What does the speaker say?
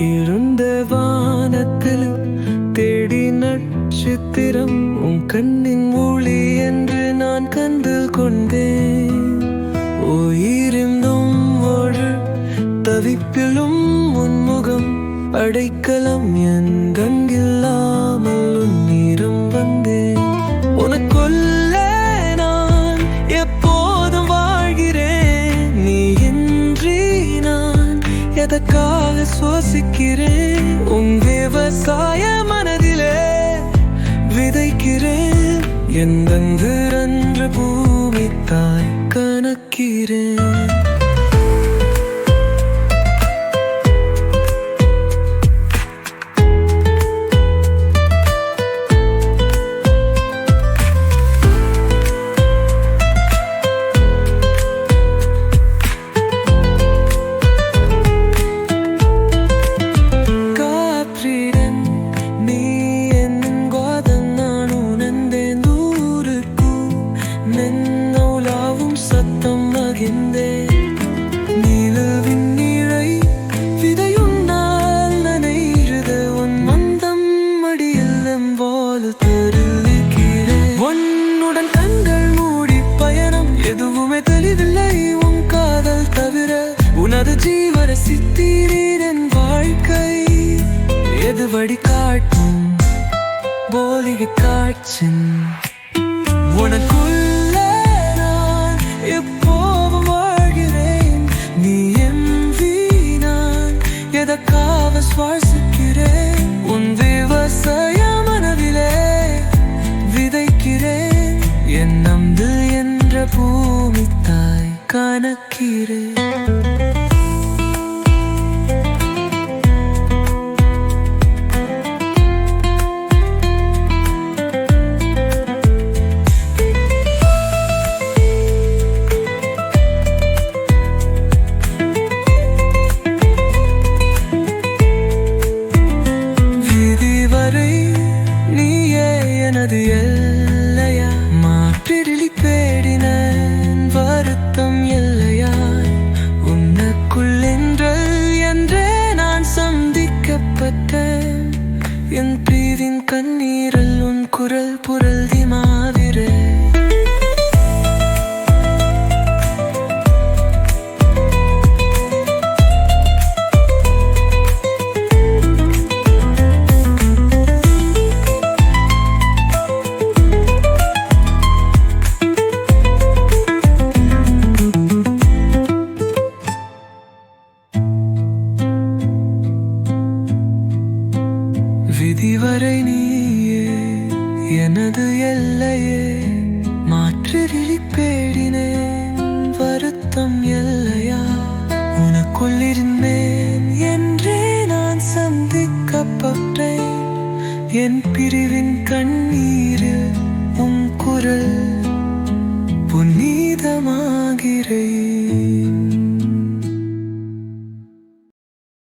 இருண்ட வானத்தில் தேடி நட்சத்திரம் உன் கண்ணின் மொழி என்று நான் கண்டு கொண்டேன். உயிருந்தும் ஒரு தவிப்பிலும் உன்முகம் அடைக்கலம் என் விதைக்கிறேன் எந்தெந்து அன்று பூமி தாய் எம்போல் தருகிறேன் உன்னுடன் கண்கள் மூடி பயணம் எதுவுமே தெளிவில்லை உன் காதல் தவிர உனது ஜீவர சித்தீரின் வாழ்க்கை. எது வழி காட்டும் போலிகை காட்சின். உனக்குள்ளே நான் எப்போதும் வாழ்கிறேன். பூமி தாய் கணக்கிறேன் என் பிரிவின் கண்ணீரல் உன் குரல் புரல் இதுவரை நீயே எனது எல்லையே மாற்றிரி பேடினேன் வருத்தம் எல்லையா? உனக்குள் இருந்தேன் என்றே நான் சந்திக்கப்பட்டேன். என் பிரிவின் கண்ணீரில் உன் குரல் புனிதமாகிறேன்